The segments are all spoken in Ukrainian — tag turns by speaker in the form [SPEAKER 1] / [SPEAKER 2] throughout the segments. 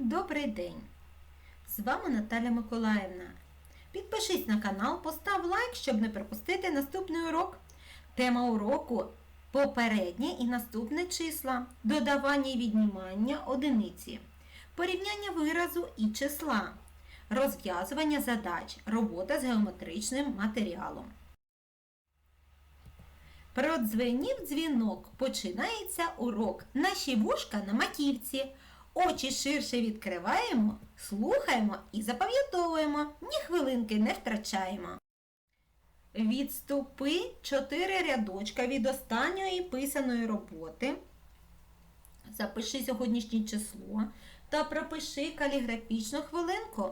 [SPEAKER 1] Добрий день! З вами Наталя Миколаївна. Підпишись на канал, постав лайк, щоб не пропустити наступний урок. Тема уроку попереднє і наступне числа, додавання і віднімання одиниці, порівняння виразу і числа, розв'язування задач, робота з геометричним матеріалом. Продзвенів дзвінок. Починається урок. Наші вушка на маківці. Очі ширше відкриваємо, слухаємо і запам'ятовуємо. Ні хвилинки не втрачаємо. Відступи 4 рядочка від останньої писаної роботи. Запиши сьогоднішнє число та пропиши каліграфічну хвилинку.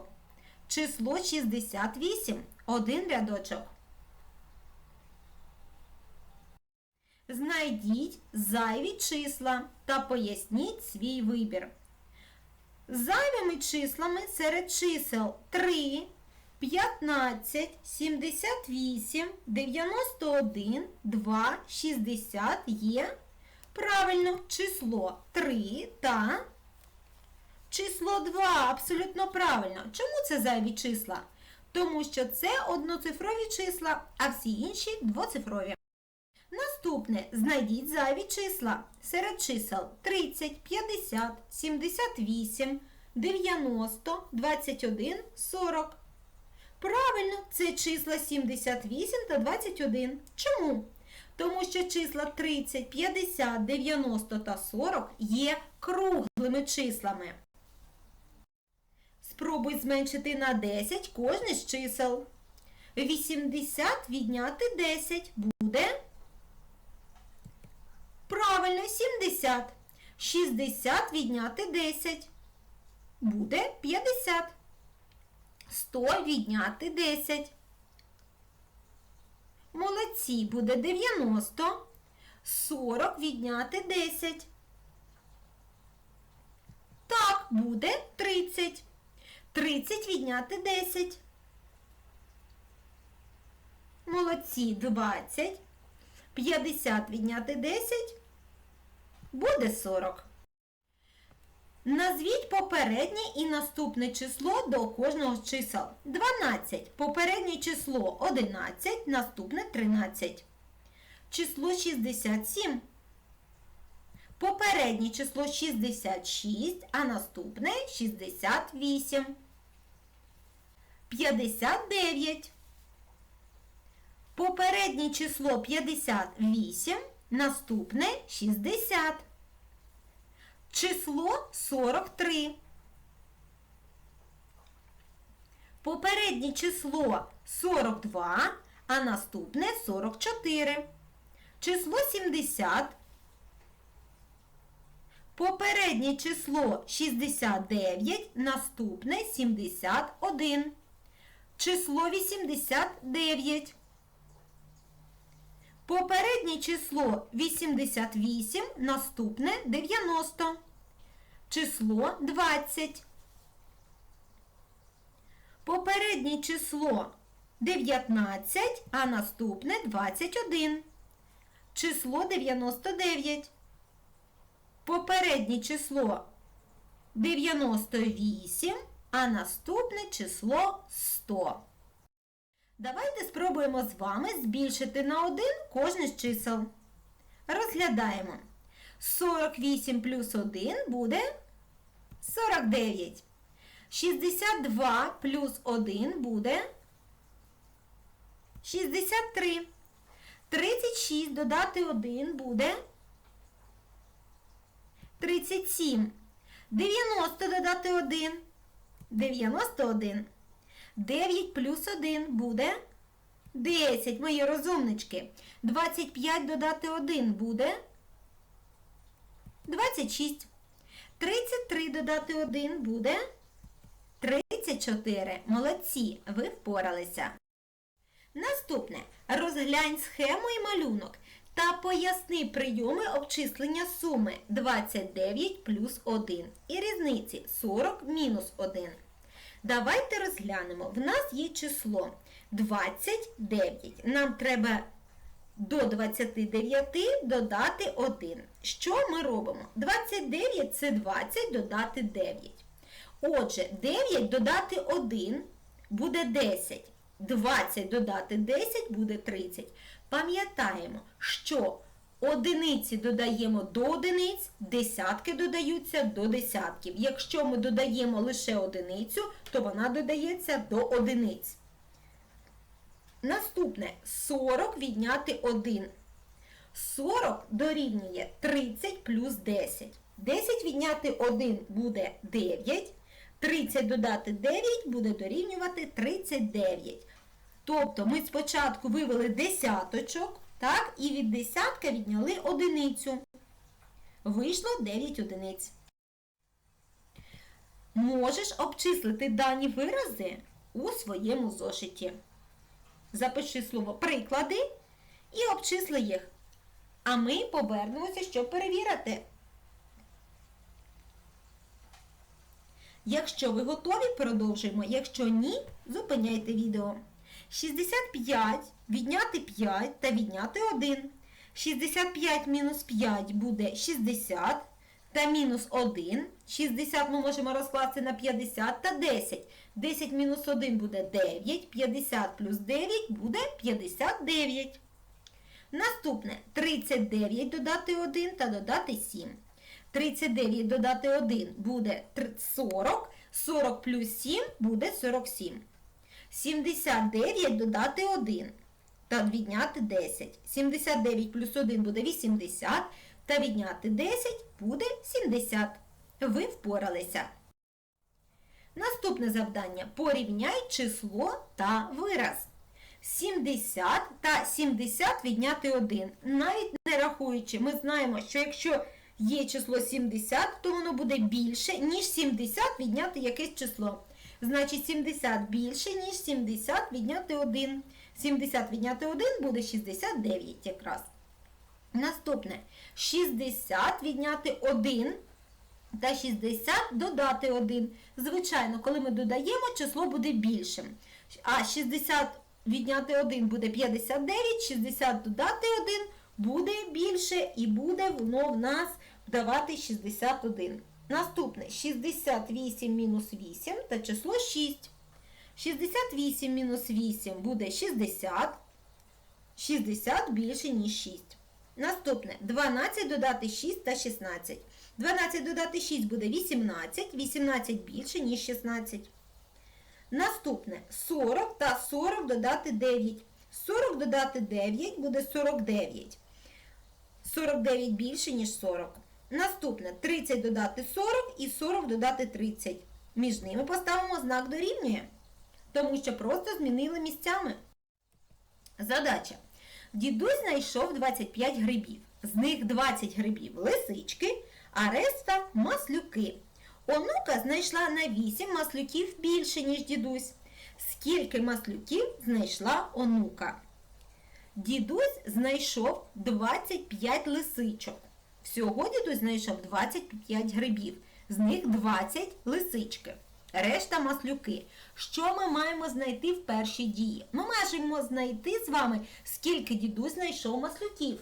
[SPEAKER 1] Число 68. Один рядочок. Знайдіть зайві числа та поясніть свій вибір. Зайвими числами серед чисел 3, 15, 78, 91, 2, 60 є правильно число 3 та число 2 абсолютно правильно. Чому це зайві числа? Тому що це одноцифрові числа, а всі інші двоцифрові. Наступне знайдіть зайві числа серед чисел 30, 50, 78, 90, 21, 40. Правильно, це числа 78 та 21. Чому? Тому що числа 30, 50, 90 та 40 є круглими числами. Спробуй зменшити на 10 кожне з чисел. 80 відняти 10 буде. Правильно, 70. 60 відняти 10. Буде 50. 100 відняти 10. Молодці, буде 90. 40 відняти 10. Так, буде 30. 30 відняти 10. Молодці, 20. 50 відняти 10 буде 40. Назвіть попереднє і наступне число до кожного з чисел. 12. Попереднє число 11, наступне 13. Число 67. Попереднє число 66, а наступне 68. 59. Попереднє число 58, наступне 60. Число 43. Попереднє число 42, а наступне 44. Число 70. Попереднє число 69, наступне 71. Число 89. Попереднє число 88, наступне 90. Число 20. Попереднє число 19, а наступне 21. Число 99. Попереднє число 98, а наступне число 100. Давайте спробуємо з вами збільшити на 1 кожне з чисел. Розглядаємо. 48 плюс 1 буде 49. 62 плюс 1 буде 63. 36 додати 1 буде 37. 90 додати 1 91. 9 плюс 1 буде 10, мої розумнички. 25 додати 1 буде 26. 33 додати 1 буде 34. Молодці, ви впоралися. Наступне. Розглянь схему і малюнок та поясни прийоми обчислення суми 29 плюс 1 і різниці 40 мінус 1. Давайте розглянемо. В нас є число 29. Нам треба до 29 додати 1. Що ми робимо? 29 це 20 додати 9. Отже, 9 додати 1 буде 10. 20 додати 10 буде 30. Пам'ятаємо, що одиниці додаємо до одиниць, десятки додаються до десятків. Якщо ми додаємо лише одиницю, то вона додається до одиниць. Наступне 40 відняти 1. 40 дорівнює 30 плюс 10. 10 відняти 1 буде 9. 30 додати 9 буде дорівнювати 39. Тобто ми спочатку вивели десяточок, так, і від десятка відняли одиницю. Вийшло 9 одиниць. Можеш обчислити дані вирази у своєму зошиті. Запиши слово приклади і обчисли їх. А ми повернемося, щоб перевірити. Якщо ви готові, продовжуємо. Якщо ні, зупиняйте відео. 65 відняти 5 та відняти 1. 65 мінус 5 буде 60 та мінус 1. 60 ми можемо розкласти на 50 та 10. 10 мінус 1 буде 9. 50 плюс 9 буде 59. Наступне 39 додати 1 та додати 7. 39 додати 1 буде 40. 40 плюс 7 буде 47. 79 додати 1 та відняти 10. 79 плюс 1 буде 80 та відняти 10 буде 70. Ви впоралися. Наступне завдання. Порівняй число та вираз. 70 та 70 відняти 1. Навіть не рахуючи, ми знаємо, що якщо є число 70, то воно буде більше, ніж 70 відняти якесь число. Значить, 70 більше, ніж 70 відняти 1. 70 відняти 1 буде 69 якраз. Наступне 60 відняти 1 та 60 додати 1. Звичайно, коли ми додаємо, число буде більшим. А 60 відняти 1 буде 59, 60 додати 1 буде більше і буде воно в нас давати 61. Наступне 68 мінус 8 та число 6. 68 мінус 8 буде 60. 60 більше, ніж 6. Наступне 12 додати 6 та 16. 12 додати 6 буде 18, 18 більше, ніж 16. Наступне 40 та 40 додати 9. 40 додати 9 буде 49. 49 більше, ніж 40. Наступне 30 додати 40 і 40 додати 30. Між ними поставимо знак дорівнює, тому що просто змінили місцями. Задача. Дідусь знайшов 25 грибів. З них 20 грибів лисички, а решта маслюки. Онука знайшла на 8 маслюків більше, ніж дідусь. Скільки маслюків знайшла онука? Дідусь знайшов 25 лисичок. Всього дідусь знайшов 25 грибів. З них 20 лисички. Решта маслюки. Що ми маємо знайти в першій дії? Ми маємо знайти з вами, скільки дідусь знайшов маслюків.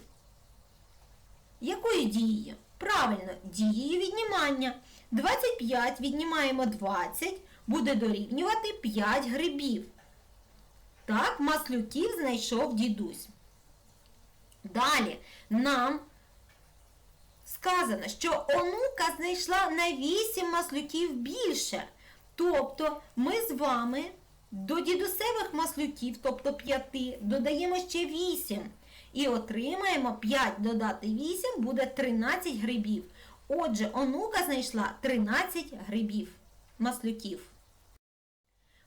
[SPEAKER 1] Якою дією? Правильно, дією віднімання. 25 віднімаємо 20, буде дорівнювати 5 грибів. Так, маслюків знайшов дідусь. Далі нам сказано, що онука знайшла на 8 маслюків більше. Тобто ми з вами до дідусевих маслюків, тобто 5, додаємо ще 8. І отримаємо 5 додати 8 буде 13 грибів. Отже, онука знайшла 13 грибів маслюків.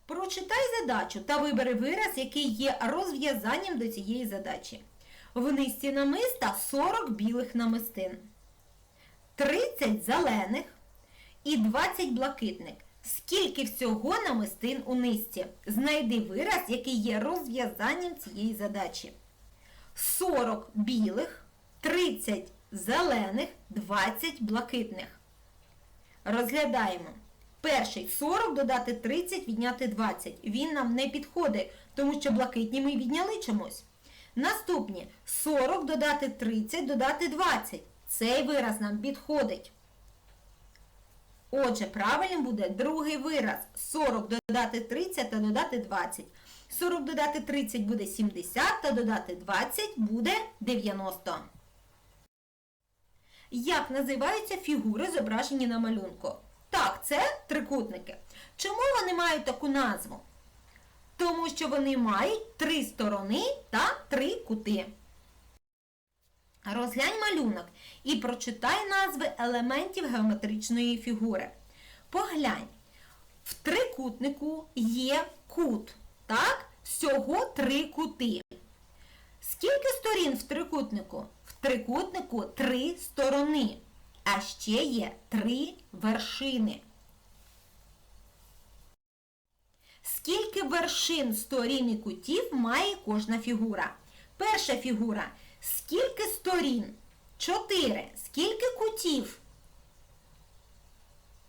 [SPEAKER 1] Прочитай задачу та вибери вираз, який є розв'язанням до цієї задачі. В низці намиста 40 білих намистин, 30 зелених і 20 блакитних. Скільки всього намистин у низці? Знайди вираз, який є розв'язанням цієї задачі. 40 білих, 30 зелених, 20 блакитних. Розглядаємо. Перший 40 додати 30, відняти 20. Він нам не підходить, тому що блакитні ми відняли чомусь. Наступні 40 додати 30, додати 20. Цей вираз нам підходить. Отже, правильним буде другий вираз. 40 додати 30 та додати 20. 40 додати 30 буде 70 та додати 20 буде 90. Як називаються фігури, зображені на малюнку? Так, це трикутники. Чому вони мають таку назву? Тому що вони мають три сторони та три кути. Розглянь малюнок і прочитай назви елементів геометричної фігури. Поглянь, в трикутнику є кут. Так? Всього три кути. Скільки сторін в трикутнику? В трикутнику три сторони, а ще є три вершини. Скільки вершин сторін і кутів має кожна фігура? Перша фігура. Скільки сторін? Чотири. Скільки кутів?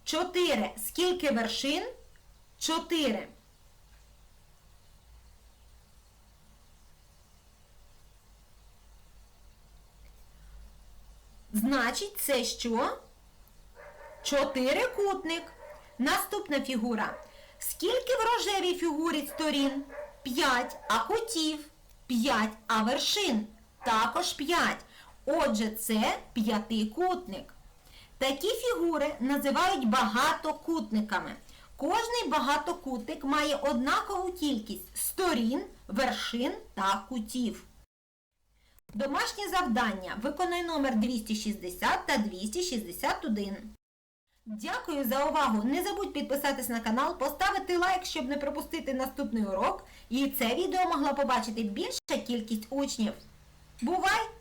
[SPEAKER 1] Чотири. Скільки вершин? Чотири. Значить, це що? Чотирикутник. Наступна фігура. Скільки в рожевій фігурі сторін? П'ять. А кутів? П'ять. А вершин? Також п'ять. Отже, це п'ятикутник. Такі фігури називають багатокутниками. Кожний багатокутник має однакову кількість сторін, вершин та кутів. Домашнє завдання. Виконай номер 260 та 261. Дякую за увагу! Не забудь підписатись на канал, поставити лайк, щоб не пропустити наступний урок. І це відео могла побачити більша кількість учнів. 母爱